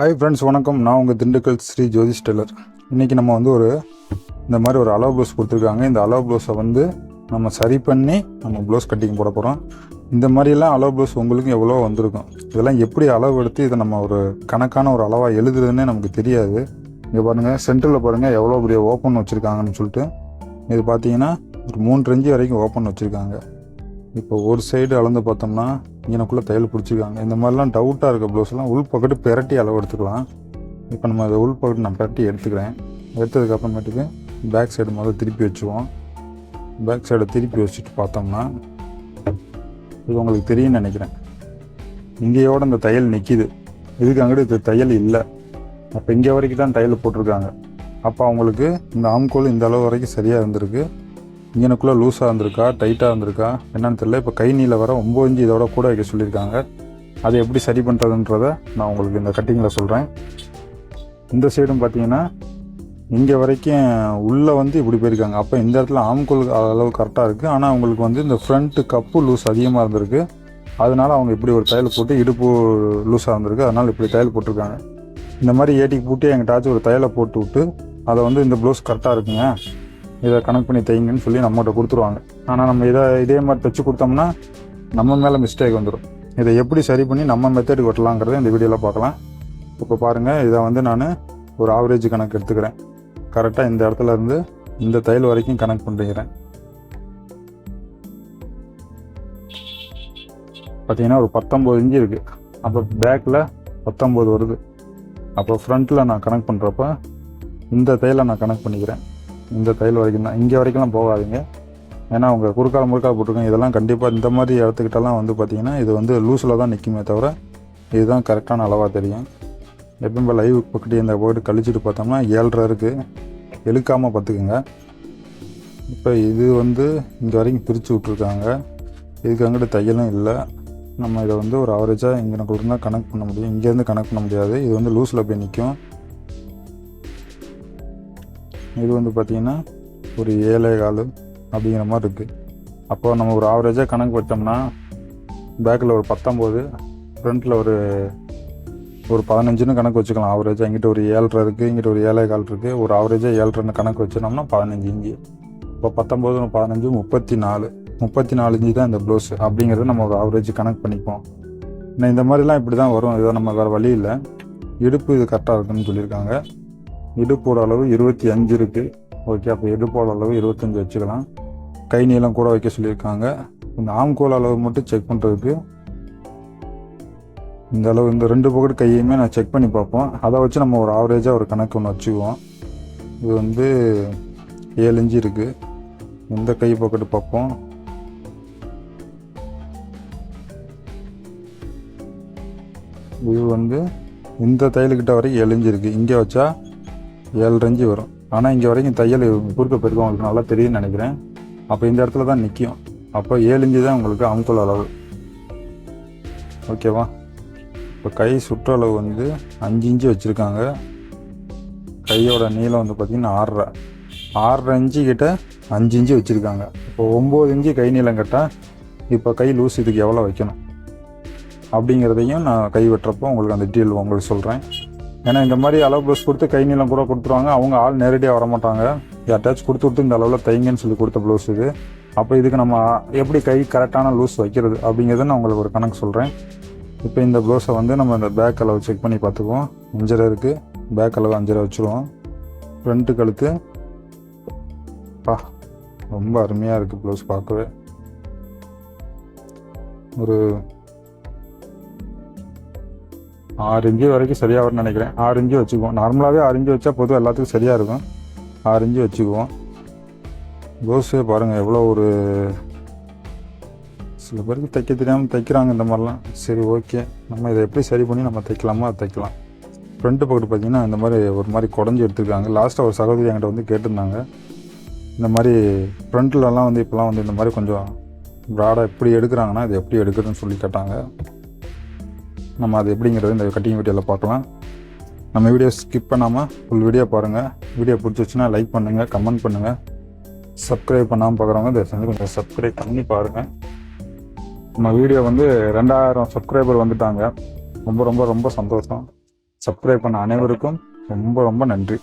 Hi friends வணக்கம். நான் உங்கள் திண்டுக்கல் ஸ்ரீ ஜோதிஷ் டெல்லர் இன்றைக்கி நம்ம வந்து ஒரு இந்த மாதிரி ஒரு அலோ ப்ளவுஸ் கொடுத்துருக்காங்க. இந்த அலோ ப்ளவுஸை வந்து நம்ம சரி பண்ணி நம்ம ப்ளவுஸ் கட்டிங் போட போகிறோம் இந்த மாதிரிலாம் அலோ ப்ளவுஸ் உங்களுக்கு எவ்வளோ வந்திருக்கும்? இதெல்லாம் எப்படி அளவு எடுத்து இதை நம்ம ஒரு கணக்கான ஒரு அளவாக எழுதுறதுன்னே நமக்கு தெரியாது. இங்கே பாருங்கள் சென்டரில் பாருங்கள் எவ்வளோ பெரிய ஓப்பன் வச்சுருக்காங்கன்னு சொல்லிட்டு. இது பார்த்தீங்கன்னா ஒரு மூன்று இன்ச்சு வரைக்கும் ஓப்பன் வச்சுருக்காங்க. இப்போ ஒரு சைடு அளந்து பார்த்தோம்னா இங்கனக்குள்ளே தையல் பிடிச்சிருக்காங்க இந்த மாதிரிலாம் டவுட்டாக இருக்க ப்ளவுஸ்லாம் உள் பக்கெட்டு பெரட்டி அளவு எடுத்துக்கலாம். இப்போ நம்ம அதை உள் பக்கெட்டு நான் பெரட்டி எடுத்துக்கிறேன். எடுத்ததுக்கு அப்புறமேட்டுக்கு பேக் சைடு முதல்ல திருப்பி வச்சுருவோம். பேக் சைடை திருப்பி வச்சுட்டு பார்த்தோம்னா இது உங்களுக்கு தெரியும்னு நினைக்கிறேன். இங்கேயோட இந்த தையல் நிற்கிது இதுக்கு அங்கிட்டு இது தையல் இல்லை. அப்போ இங்கே வரைக்கும் தான் தையல் போட்டிருக்காங்க. அப்போ அவங்களுக்கு இந்த ஆம்கோல் இந்த அளவு வரைக்கும் சரியாக இருந்திருக்கு. இங்கனக்குள்ளே லூஸாக இருந்திருக்கா டைட்டாக இருந்திருக்கா என்னன்னு தெரியல. இப்போ கை நீல வர ஒம்பது இன்ச்சு இதோட கூட வைக்க சொல்லியிருக்காங்க. அதை எப்படி சரி பண்ணுறதுன்றத நான் உங்களுக்கு இந்த கட்டிங்கில் சொல்கிறேன் இந்த சைடும் பார்த்தீங்கன்னா இங்கே வரைக்கும் உள்ளே வந்து இப்படி போயிருக்காங்க. அப்போ இந்த இடத்துல ஆம்கோல் அளவு கரெக்டாக இருக்குது ஆனால் அவங்களுக்கு வந்து இந்த ஃப்ரண்ட்டு கப்பு லூஸ் அதிகமாக இருந்திருக்கு. அதனால அவங்க இப்படி ஒரு தையல் போட்டு இடுப்பு லூஸாக இருந்திருக்கு. அதனால் இப்படி தையல் போட்டிருக்காங்க. இந்த மாதிரி ஏட்டிக்கு போட்டு எங்கிட்டாச்சும் ஒரு தையலை போட்டு விட்டு அதை வந்து இந்த ப்ளவுஸ் கரெக்டாக இருக்குங்க. இதை கனெக்ட் பண்ணி தைங்கன்னு சொல்லி நம்மகிட்ட கொடுத்துருவாங்க. ஆனால் நம்ம இதை இதே மாதிரி தைச்சு கொடுத்தோம்னா நம்ம மேலே மிஸ்டேக் வந்துடும் இதை எப்படி சரி பண்ணி நம்ம மெத்தடுக்கு ஒட்டலாங்கிறத இந்த வீடியோவில் பார்க்கலாம். இப்போ பாருங்கள் இதை வந்து நான் ஒரு ஆவரேஜ் கணக்கு எடுத்துக்கிறேன். கரெக்டாக இந்த இடத்துல இருந்து இந்த தையல் வரைக்கும் கனெக்ட் பண்ணிக்கிறேன் பார்த்தீங்கன்னா ஒரு பத்தொம்போது இன்ச்சு இருக்குது அப்போ பேக்கில் பத்தொம்போது வருது. அப்போ ஃப்ரண்ட்டில் நான் கனெக்ட் பண்ணுறப்ப இந்த தையலை நான் கனெக்ட் பண்ணிக்கிறேன். இந்த தையல் வரைக்கும் தான். இங்கே வரைக்கும்லாம் போகாதீங்க. ஏன்னா அவங்க குறுக்கால் முறுக்கால் போட்டிருக்கோம் இதெல்லாம் கண்டிப்பாக இந்த மாதிரி இடத்துக்கிட்டலாம் வந்து பார்த்தீங்கன்னா இது வந்து லூஸில் தான் நிற்குமே தவிர இதுதான் கரெக்டான அளவாக தெரியும். எப்பயும் லைவ் பக்கத்து இந்த போய்ட்டு கழிச்சிட்டு பார்த்தோம்னா ஏழ்ரை இருக்குது இழுக்காமல் பார்த்துக்குங்க. இப்போ இது வந்து இங்கே வரைக்கும் பிரித்து விட்ருக்காங்க இதுக்கு அங்கிட்டு தையலும் இல்லை. நம்ம இதை வந்து ஒரு ஆவரேஜாக இங்கே இருந்தால் கனெக்ட் பண்ண முடியும். இங்கேருந்து கனெக்ட் பண்ண முடியாது. இது வந்து லூஸில் போய் நிற்கும். இது வந்து பார்த்திங்கன்னா ஒரு ஏழை கால் அப்படிங்கிற மாதிரி இருக்குது அப்போ நம்ம ஒரு ஆவரேஜாக கணக்கு வச்சோம்னா பேக்கில் ஒரு பத்தொம்போது ஃப்ரண்ட்டில் ஒரு ஒரு பதினஞ்சுன்னு கணக்கு வச்சுக்கலாம். ஆவரேஜாக இங்கிட்ட ஒரு ஏழரை இருக்குது இங்கிட்ட ஒரு ஏழை கால் இருக்குது ஒரு ஆவரேஜாக ஏழ்ரைன்னு கணக்கு வச்சுனோம்னா பதினஞ்சு இஞ்சி இப்போ பத்தொம்போது பதினஞ்சு முப்பத்தி நாலு முப்பத்தி நாலு இஞ்சி தான் இந்த ப்ளவுஸ் அப்படிங்கிறத நம்ம ஒரு ஆவரேஜ் கணக்கு பண்ணிப்போம். இந்த மாதிரிலாம் இப்படி தான் வரும். இதை நம்ம வேறு வழி இல்லை. இடுப்பு இது கரெக்டாக இருக்குன்னு சொல்லியிருக்காங்க. இடுப்போட அளவு இருபத்தி அஞ்சு இருக்குது ஓகே அப்போ இடுப்போட அளவு இருபத்தஞ்சி வச்சுக்கலாம். கை நீளம் கூட வைக்க சொல்லியிருக்காங்க. இந்த ஆம்கோல் அளவு மட்டும் செக் பண்ணுறதுக்கு இந்த அளவு இந்த ரெண்டு பக்கெட் கையுமே நான் செக் பண்ணி பார்ப்போம். அதை வச்சு நம்ம ஒரு ஆவரேஜாக ஒரு கணக்கு ஒன்று வச்சுக்குவோம். இது வந்து ஏழு இஞ்சி இருக்குது இந்த கை பக்கெட்டு பார்ப்போம் இது வந்து இந்த தையல்கிட்ட வரைக்கும் எழிஞ்சிருக்கு இருக்குது இங்கே வச்சா ஏழு இன்ச்சு வரும். ஆனால் இங்கே வரைக்கும் தையல் குறுக்க போயிருக்கும் உங்களுக்கு நல்லா தெரியும்னு நினைக்கிறேன். அப்போ இந்த இடத்துல தான் நிற்கும் அப்போ ஏழு இஞ்சி தான் உங்களுக்கு அமுக்குள்ள அளவு. ஓகேவா இப்போ கை சுற்றளவு வந்து அஞ்சு இன்ச்சு வச்சுருக்காங்க. கையோட நீளம் வந்து பார்த்திங்கன்னா ஆறரை. ஆறரை இன்ச்சு கிட்ட அஞ்சு இன்ச்சு வச்சுருக்காங்க. இப்போ ஒம்பது இன்ச்சு கை நீளம் கட்டால் இப்போ கை லூஸ் இதுக்கு எவ்வளோ வைக்கணும்? அப்படிங்கிறதையும் நான் கை வெட்டுறப்போ உங்களுக்கு அந்த டீல் உங்களுக்கு சொல்கிறேன் ஏன்னா இந்த மாதிரி அளவு ப்ளஸ் கொடுத்து கை நீளம் கூட கொடுத்துருவாங்க. அவங்க ஆள் நேரடியாக வர மாட்டாங்க யார்ட்டாச்சும் கொடுத்து கொடுத்து இந்த அளவில் தைங்கன்னு சொல்லி கொடுத்த ப்ளவுஸ் இது. அப்போ இதுக்கு நம்ம எப்படி கை கரெக்டான லூஸ் வைக்கிறது அப்படிங்கிறத நான் உங்களுக்கு ஒரு கணக்கு சொல்கிறேன் இப்போ இந்த ப்ளவுஸை வந்து நம்ம இந்த பேக் அளவு செக் பண்ணி பார்த்துக்குவோம். அஞ்சரை இருக்குது பேக் அளவு அஞ்சரை வச்சுருவோம். ஃப்ரண்ட்டு கழுத்து. பா ரொம்ப அருமையாக இருக்குது ப்ளவுஸ் பார்க்கவே. ஒரு ஆறு இஞ்சு வரைக்கும் சரியாக வரும்னு நினைக்கிறேன். ஆறு இஞ்சு வச்சுக்குவோம். நார்மலாகவே ஆறு இன்ச்சு வச்சா பொதுவாக எல்லாத்துக்கும் சரியாக இருக்கும். ஆறு இன்ச்சு வச்சுக்குவோம். கோஸே பாருங்கள் எவ்வளோ ஒரு சில பேருக்கு தைக்க தெரியாமல் தைக்கிறாங்க இந்த மாதிரிலாம். சரி ஓகே. நம்ம இதை எப்படி சரி பண்ணி நம்ம தைக்கலாமோ அதை தைக்கலாம். ஃப்ரண்ட்டு பக்கத்து பார்த்தீங்கன்னா இந்த மாதிரி ஒரு மாதிரி குடஞ்சி எடுத்துருக்காங்க. லாஸ்ட்டாக ஒரு சகோதரி என்கிட்ட வந்து கேட்டிருந்தாங்க. இந்த மாதிரி ஃப்ரண்ட்லலாம் வந்து இப்போலாம் வந்து இந்த மாதிரி கொஞ்சம் ப்ராடாக எப்படி எடுக்கிறாங்கன்னா இது எப்படி எடுக்கிறதுன்னு சொல்லி கேட்டாங்க. நம்ம அது எப்படிங்கிறது இந்த கட்டிங் வீடியோவில் பார்க்கலாம். நம்ம வீடியோ ஸ்கிப் பண்ணாமல் ஃபுல் வீடியோ பாருங்கள் வீடியோ பிடிச்சிச்சுன்னா லைக் பண்ணுங்கள் கமெண்ட் பண்ணுங்கள் சப்ஸ்கிரைப் பண்ணாமல் பார்க்குறவங்க தயவு செஞ்சு கொஞ்சம் சப்ஸ்கிரைப் பண்ணி பாருங்கள் நம்ம வீடியோ வந்து ரெண்டாயிரம் சப்ஸ்கிரைபர் வந்துட்டாங்க. ரொம்ப ரொம்ப ரொம்ப சந்தோஷம். சப்ஸ்கிரைப் பண்ண அனைவருக்கும் ரொம்ப ரொம்ப நன்றி.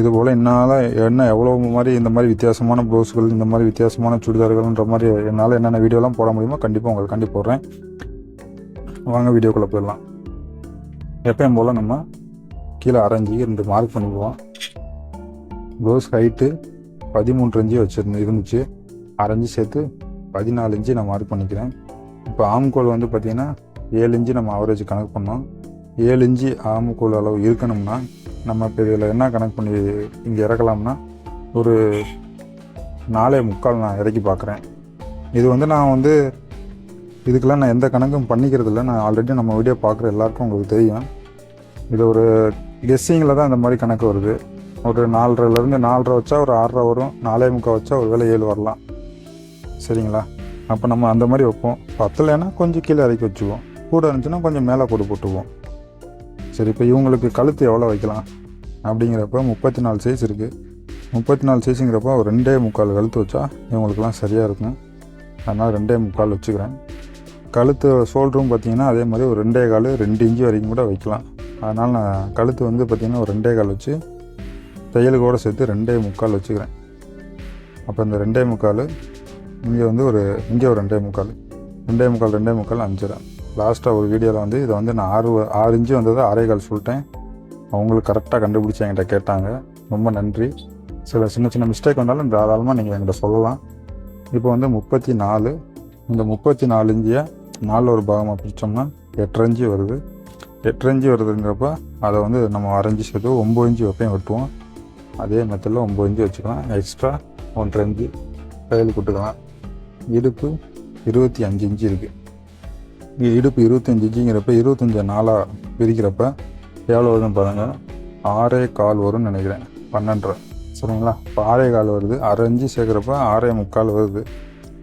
இதுபோல் என்னால் என்ன எவ்வளோ மாதிரி இந்த மாதிரி வித்தியாசமான ப்ளவுஸ்கள் இந்த மாதிரி வித்தியாசமான சுடிதார்கள்ன்ற மாதிரி என்னால் என்னென்ன வீடியோலாம் போட முடியுமோ கண்டிப்பாக உங்களுக்கு கண்டி போடுறேன். வாங்க வீடியோக்குள்ளே போயிடலாம். எப்பயும் போல் நம்ம கீழே அரைஞ்சி ரெண்டு மார்க் பண்ணிக்குவோம். ப்ளவுஸ் ஹைட்டு பதிமூன்று இன்ச்சு வச்சுருந்து இருந்துச்சு. அரைஞ்சி சேர்த்து பதினாலு இன்ச்சு நான் மார்க் பண்ணிக்கிறேன். இப்போ ஆம்கோல் வந்து பார்த்திங்கன்னா ஏழு இன்ச்சு நம்ம அவரேஜ் கணக்கு பண்ணோம். ஏழு இன்ச்சு ஆம்கோல் அளவு இருக்கணும்னா நம்ம இப்போ இதில் என்ன கணக்கு பண்ணி இங்கே இறக்கலாம்னா ஒரு நாலே முக்கால் நான் இறக்கி பார்க்குறேன் இது வந்து நான் வந்து இதுக்கெல்லாம் நான் எந்த கணக்கும் பண்ணிக்கிறது இல்லை நான் ஆல்ரெடி நம்ம வீடியோ பார்க்குற எல்லாருக்கும் உங்களுக்கு தெரியும். இது ஒரு கெஸ்ஸிங்கில் தான் இந்த மாதிரி கணக்கு வருது. ஒரு நாலரைலேருந்து நாலரை வச்சா ஒரு ஆறரை வரும். நாலே முக்கால் வச்சா ஒரு வேலை ஏழு வரலாம். சரிங்களா? அப்போ நம்ம அந்த மாதிரி வைப்போம். பத்தலைன்னா கொஞ்சம் கீழே இறக்கி வச்சுக்குவோம். கூட இருந்துச்சுன்னா கொஞ்சம் மேலே கூட போட்டுக்குவோம். சரி இப்போ இவங்களுக்கு கழுத்து எவ்வளோ வைக்கலாம்? அப்படிங்கிறப்ப முப்பத்தி நாலு சைஸ் இருக்குது முப்பத்தி நாலு சைஸுங்கிறப்ப ஒரு ரெண்டே முக்கால் கழுத்து வச்சா இவங்களுக்குலாம் சரியாக இருக்கும். அதனால் ரெண்டே முக்கால் வச்சுக்கிறேன். கழுத்து ஷோல்டரும் பார்த்தீங்கன்னா அதே மாதிரி ஒரு ரெண்டே கால் ரெண்டு இன்ச்சு வரைக்கும் கூட வைக்கலாம். அதனால் நான் கழுத்து வந்து பார்த்திங்கன்னா ஒரு ரெண்டே கால் வச்சு தையலுக்கோடு சேர்த்து ரெண்டே முக்கால் வச்சுக்கிறேன். அப்போ இந்த ரெண்டே முக்கால் இங்கே வந்து ஒரு இங்கே ஒரு ரெண்டே முக்கால். ரெண்டே முக்கால் ரெண்டே முக்கால் அஞ்சரை லாஸ்ட்டாக ஒரு வீடியோவில் வந்து இதை வந்து நான் ஆறு ஆறு இன்ச்சு வந்தது ஆறே கால் சொல்லிட்டேன். அவங்களுக்கு கரெக்டாக கண்டுபிடிச்சி என்கிட்ட கேட்டாங்க. ரொம்ப நன்றி. சில சின்ன சின்ன மிஸ்டேக் வந்தாலும் தாராளமாக நீங்கள் என்கிட்ட சொல்லலாம். இப்போ வந்து முப்பத்தி நாலு. இந்த முப்பத்தி நாலு இஞ்சியை நாலில் ஒரு பாகமாக பிரித்தோம்னா எட்டரை இஞ்சி வருது. எட்டரை இஞ்சி வருதுங்கிறப்ப அதை வந்து நம்ம அரைஞ்சி சேர்த்து ஒம்பது இஞ்சி வைப்பையும் வெட்டுவோம். அதே மெத்தடில் ஒம்பது இஞ்சி வச்சுக்கலாம். எக்ஸ்ட்ரா ஒன்றரை இஞ்சி கையில் கொட்டுக்கலாம் இடுப்பு இருபத்தி அஞ்சு இஞ்சி இருக்குது இடுப்பு இருபத்தஞ்சி இஞ்சிங்கிறப்ப இருபத்தஞ்சி நாளாக பிரிக்கிறப்ப எவ்வளோ வருதுன்னு பாருங்கள் ஆறே கால் வரும்னு நினைக்கிறேன். பன்னெண்டரை. சரிங்களா? இப்போ ஆறே கால் வருது. அரை இஞ்சி சேர்க்குறப்ப ஆறே முக்கால் வருது.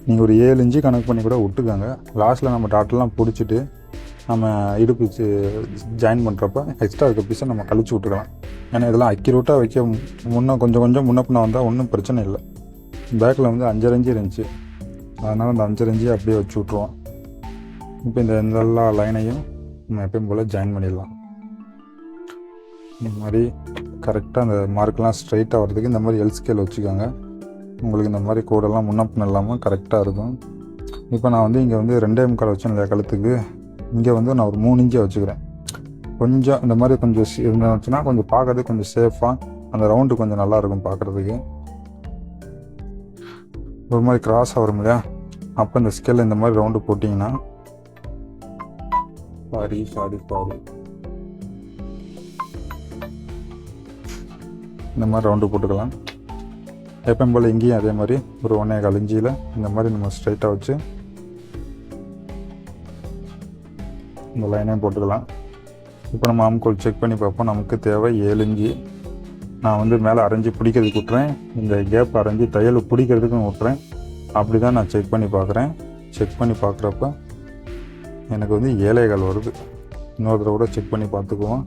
நீங்கள் ஒரு ஏழு இன்ச்சு கணக்கு பண்ணி கூட விட்டுக்கோங்க லாஸ்ட்டில் நம்ம டாட்டெல்லாம் பிடிச்சிட்டு நம்ம இடுப்பு ஜாயின் பண்ணுறப்ப எக்ஸ்ட்ரா இருக்க பீஸை நம்ம கழிச்சு விட்டுக்கலாம். ஏன்னா இதெல்லாம் அக்யூரேட்டாக வைக்க முன்னே கொஞ்சம் கொஞ்சம் முன்ன பின்ன வந்தால் ஒன்றும் பிரச்சனை இல்லை. பேக்கில் வந்து அஞ்சரை இஞ்சி இருந்துச்சு. அதனால் அந்த அஞ்சரை இஞ்சியை அப்படியே வச்சு விட்ருவோம் இப்போ இந்த எல்லா லைனையும் நம்ம எப்பயும் போல் ஜாயின் பண்ணிடலாம். இந்த மாதிரி கரெக்டாக அந்த மார்க்கெலாம் ஸ்ட்ரைட்டாக வர்றதுக்கு இந்த மாதிரி எல் ஸ்கேல் வச்சுக்கோங்க. உங்களுக்கு இந்த மாதிரி கோடெல்லாம் முன்னப்பின் இல்லாமல் கரெக்டாக இருக்கும். இப்போ நான் வந்து இங்கே வந்து ரெண்டே முக்கால் வச்சேன் இல்லையா கழுத்துக்கு இங்கே வந்து நான் ஒரு மூணு இன்ச்சை வச்சுக்கிறேன். கொஞ்சம் இந்த மாதிரி கொஞ்சம் இருந்துச்சுன்னா கொஞ்சம் பார்க்கறதுக்கு கொஞ்சம் சேஃபாக அந்த ரவுண்டு கொஞ்சம் நல்லா இருக்கும் பார்க்குறதுக்கு. ஒரு மாதிரி கிராஸ் ஆகும் இல்லையா? அப்போ இந்த ஸ்கேலில் இந்த மாதிரி ரவுண்டு போட்டிங்கன்னா சாரி சாரி சாரி இந்த மாதிரி ரவுண்டு போட்டுக்கலாம். எப்பயும் போல் இங்கேயும் அதே மாதிரி ஒரு ஒன்றே கலிஞ்சியில் இஞ்சியில் இந்த மாதிரி நம்ம ஸ்ட்ரைட்டாக வச்சு இந்த லைனையும் போட்டுக்கலாம். இப்போ நம்ம ஆம்கோல் செக் பண்ணி பார்ப்போம். நமக்கு தேவை ஏழு இஞ்சி. நான் வந்து மேலே அரைஞ்சி பிடிக்கிறதுக்கு விட்றேன் இந்த கேப் அரைஞ்சி தையல் பிடிக்கிறதுக்கும் விட்றேன் அப்படி தான் நான் செக் பண்ணி பார்க்குறேன். செக் பண்ணி பார்க்குறப்ப எனக்கு வந்து ஏழை கால் வருது. இன்னொரு தடவை கூட செக் பண்ணி பார்த்துக்குவோம்.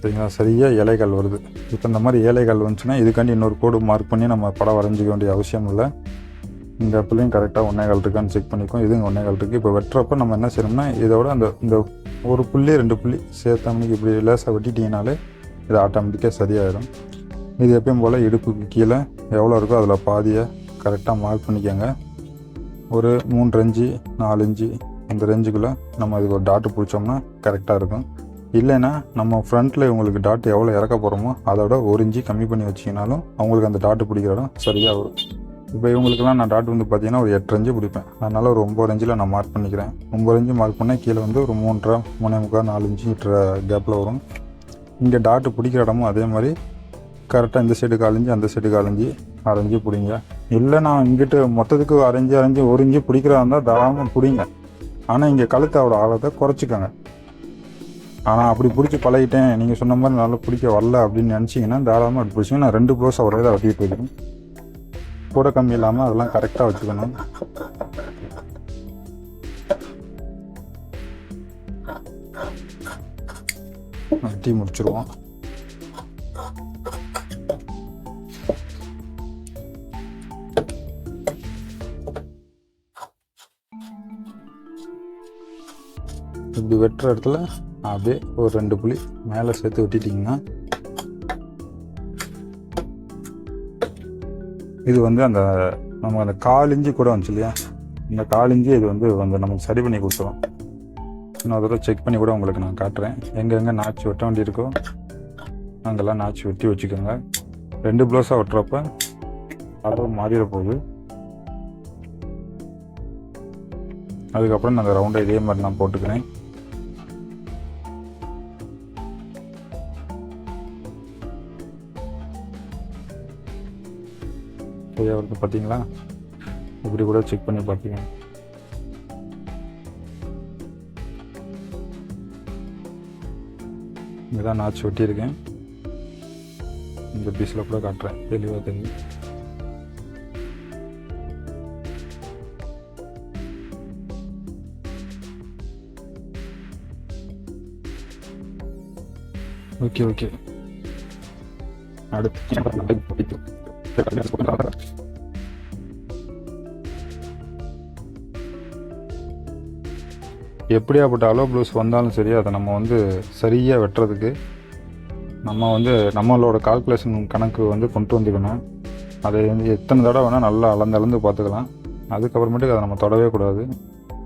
சரிங்களா? சரியாக இலைகள் வருது. இப்போ இந்த மாதிரி இலைகள் வந்துச்சுன்னா இதுக்காண்டி இன்னொரு கோடு மார்க் பண்ணி நம்ம படம் வரைஞ்சிக்க வேண்டிய அவசியம் இல்லை. இந்த இடத்துலையும் கரெக்டாக ஒன்னேகால் இருக்கான்னு செக் பண்ணிக்கும் இதுங்க ஒன்றே கால் இருக்குது இப்போ வெட்டுறப்ப நம்ம என்ன செய்யணும்னா இதோட அந்த இந்த ஒரு புள்ளி ரெண்டு புள்ளி சேர்த்தாமணிக்கு இப்படி லேசாக வெட்டிட்டீங்கனாலே இது ஆட்டோமேட்டிக்காக சரியாயிடும் இது எப்பயும் போல் இடுப்புக்கு கீழே எவ்வளோ இருக்கோ அதில் பாதியை கரெக்டாக மார்க் பண்ணிக்கோங்க. ஒரு மூணு இன்ச்சு நாலு இஞ்சி அந்த ரேஞ்சுக்குள்ளே நம்ம இதுக்கு ஒரு டாட்டு பிடிச்சோம்னா கரெக்டாக இருக்கும். இல்லைன்னா நம்ம ஃப்ரண்ட்டில் உங்களுக்கு டாட் எவ்வளோ இறக்க போகிறோமோ அதோட ஒரு இன்ச்சு கம்மி பண்ணி வச்சிங்கனாலும் அவங்களுக்கு அந்த டாட்டு பிடிக்கிற இடம் சரியாக வரும். இப்போ இவங்களுக்குலாம் நான் டாட் வந்து பார்த்தீங்கன்னா ஒரு எட்டு இன்ச்சு பிடிப்பேன். அதனால் ஒரு ஒம்பது இன்ச்சில் நான் மார்க் பண்ணிக்கிறேன். ஒம்பது இன்ச்சு மார்க் பண்ணால் கீழே வந்து ஒரு மூன்றரை மூணே முக்கால் நாலு இன்ச்சு விட்டுற கேப்பில் வரும். இங்கே டாட்டு பிடிக்கிற இடமும் அதே மாதிரி கரெக்டாக இந்த சைடு காலஞ்சி அந்த சைடு காலஞ்சி அரைஞ்சி பிடிங்க. இல்லை நான் இங்கிட்டு மொத்தத்துக்கு அரைஞ்சி அரைஞ்சி ஒரு இஞ்சி பிடிக்கிறதா இருந்தால் தாராளமாக பிடிங்க. ஆனால் இங்கே கழுத்தோட ஆழத்தை குறைச்சிக்கோங்க. ஆனால் அப்படி பிடிச்சி பழகிட்டேன். நீங்கள் சொன்ன மாதிரி நல்லா பிடிக்க வரல அப்படின்னு நினச்சிங்கன்னா தாராளமாக அப்படி பிடிச்சிங்க நான் ரெண்டு ப்ளவுஸ் ஒரே தான் வெட்டிட்டு வைக்கணும் கூட கம்மி இல்லாமல் அதெல்லாம் கரெக்டாக வச்சுக்கணும். வெட்டி முடிச்சிருவோம். இப்படி வெட்டுற இடத்துல அப்படியே ஒரு ரெண்டு புள்ளி மேலே சேர்த்து விட்டுட்டிங்கன்னா இது வந்து அந்த நம்ம அந்த காலிஞ்சி இஞ்சி கூட வந்துச்சு இல்லையா? இந்த காலிஞ்சி இஞ்சி இது வந்து வந்து நமக்கு சரி பண்ணி கொடுத்துரும். இன்னொரு தடவை செக் பண்ணி கூட உங்களுக்கு நான் காட்டுறேன். எங்கெங்கே நாச்சு வெட்ட வேண்டி இருக்கோ அங்கெல்லாம் நாச்சு வெட்டி வச்சுக்கோங்க. ரெண்டு ப்ளவுஸாக வெட்டுறப்ப அளவு மாறிட போகுது அதுக்கப்புறம் நான் அந்த ரவுண்டை இதே மாதிரி நான் போட்டுக்கிறேன். சரியா வருது பார்த்தீங்களா? இப்படி கூட செக் பண்ணி பார்த்தீங்க இங்கே தான் நாச்சு வெட்டியிருக்கேன். இந்த பீஸில் கூட காட்டுறேன். தெளிவாக தெரிஞ்சு ஓகே ஓகே அடுத்து. எப்படியாப்பட்ட அலோ ப்ளூஸ் வந்தாலும் சரி அதை நம்ம வந்து சரியாக வெட்டுறதுக்கு நம்ம வந்து நம்மளோட கால்குலேஷன் கணக்கு வந்து கொண்டு வந்துக்கணும் அதை வந்து எத்தனை தடவை வேணால் நல்லா அளந்து அளந்து பார்த்துக்கலாம். அதுக்கப்புறமேட்டுக்கு அதை நம்ம தொடவே கூடாது.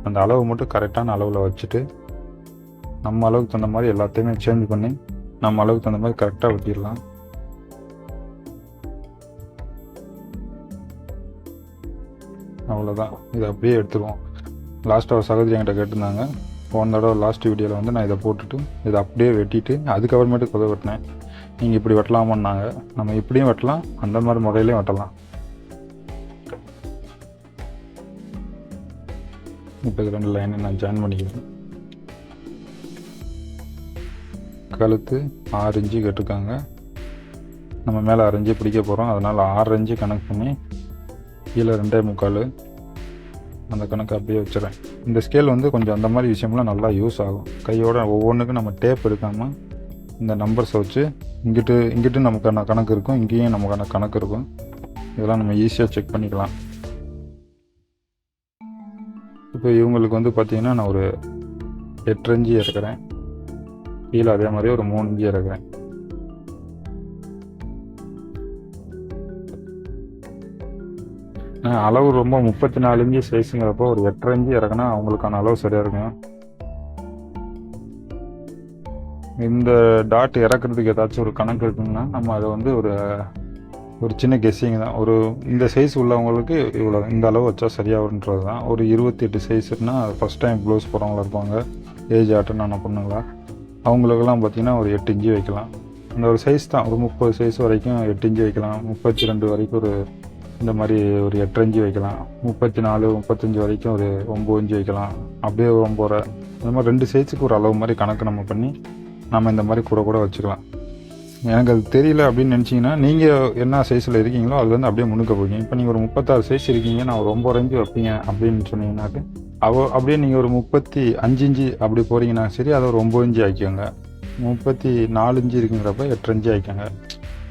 அந்த அளவு மட்டும் கரெக்டான அளவில் வச்சுட்டு நம்ம அளவுக்கு தகுந்த மாதிரி எல்லாத்தையுமே சேஞ்ச் பண்ணி நம்ம அளவுக்கு தகுந்த மாதிரி கரெக்டாக வெட்டிடலாம். அவ்வளோதான் இதை அப்படியே எடுத்துருவோம். லாஸ்ட் அவர் சகோதரி என்கிட்ட கேட்டிருந்தாங்க. போன தடவை லாஸ்ட் வீடியோவில் வந்து நான் இதை போட்டுட்டு இதை அப்படியே வெட்டிட்டு அதுக்கப்புறமேட்டு கொதை வெட்டினேன். நீங்கள் இப்படி வெட்டலாமான்னாங்க நம்ம இப்படியும் வெட்டலாம் அந்த மாதிரி முறையிலையும் வெட்டலாம். இப்போ இது ரெண்டு லைனை நான் ஜாயின் பண்ணிக்கிறேன். கழுத்து ஆறு இன்ச்சு கேட்டிருக்காங்க. நம்ம மேலே ஆறு பிடிக்க போகிறோம் அதனால் ஆறு இன்ச்சு கனெக்ட் பண்ணி கீழே ரெண்டே முக்கால் அந்த கணக்கு அப்படியே வச்சுறேன் இந்த ஸ்கேல் வந்து கொஞ்சம் அந்த மாதிரி விஷயம்லாம் நல்லா யூஸ் ஆகும். கையோட ஒவ்வொன்றுக்கும் நம்ம டேப் எடுக்காமல் இந்த நம்பர்ஸை வச்சு இங்கிட்டு இங்கிட்டு நமக்கான கணக்கு இருக்கும் இங்கேயும் நமக்கான கணக்கு இருக்கும். இதெல்லாம் நம்ம ஈஸியாக செக் பண்ணிக்கலாம். இப்போ இவங்களுக்கு வந்து பார்த்திங்கன்னா நான் ஒரு எட்டு இன்ச்சு இறக்குறேன் கீழே அதே மாதிரி ஒரு மூணு இஞ்சி இறக்குறேன் அளவு ரொம்ப முப்பத்தி நாலு இஞ்சி சைஸுங்கிறப்போ ஒரு எட்டரை இஞ்சி இறக்குனா அவங்களுக்கான அளவு சரியாக இருக்கும் இந்த டாட் இறக்குறதுக்கு ஏதாச்சும் ஒரு கணக்கு இருக்குங்கன்னா நம்ம அதை வந்து ஒரு ஒரு சின்ன கெஸ்ஸிங் தான். ஒரு இந்த சைஸ் உள்ளவங்களுக்கு இவ்வளோ இந்த அளவு வச்சா சரியாக வருன்றது தான். ஒரு இருபத்தி எட்டு சைஸ்னா ஃபஸ்ட் டைம் ப்ளவுஸ் போகிறவங்களா இருப்பாங்க. ஏஜ் ஆட்டுன்னு பொண்ணுங்களா? அவங்களுக்கெல்லாம் பார்த்தீங்கன்னா ஒரு எட்டு இஞ்சி வைக்கலாம். அந்த ஒரு சைஸ் தான். ஒரு முப்பது சைஸ் வரைக்கும் எட்டு இஞ்சி வைக்கலாம். முப்பத்தி ரெண்டு வரைக்கும் ஒரு இந்த மாதிரி ஒரு எட்டஞ்சு வைக்கலாம். முப்பத்தி நாலு முப்பத்தஞ்சு வரைக்கும் ஒரு ஒம்பது இன்ச்சு வைக்கலாம். அப்படியே ஒரு ஒம்பது இந்த மாதிரி ரெண்டு சைஸுக்கு ஒரு அளவு மாதிரி கணக்கு நம்ம பண்ணி நம்ம இந்த மாதிரி கூட கூட வச்சுக்கலாம். எனக்கு அது தெரியல அப்படின்னு நினச்சிங்கன்னா நீங்கள் என்ன சைஸில் இருக்கீங்களோ அதுலேருந்து அப்படியே முன்னுக்க போவீங்க. இப்போ நீங்கள் ஒரு முப்பத்தாறு சைஸ் இருக்கீங்க நான் ஒரு ஒம்பது இன்ச்சு வைப்பீங்க அப்படின்னு சொன்னீங்கன்னாக்க அவ அப்படியே நீங்கள் ஒரு முப்பத்தி அஞ்சு இன்ச்சு அப்படி போகிறீங்கன்னா சரி அதை ஒரு ஒம்பது இன்ச்சு ஆக்கிக்கோங்க. முப்பத்தி நாலு இஞ்சு இருக்குங்கிறப்ப எட்டு இஞ்சி ஆக்கிக்கோங்க.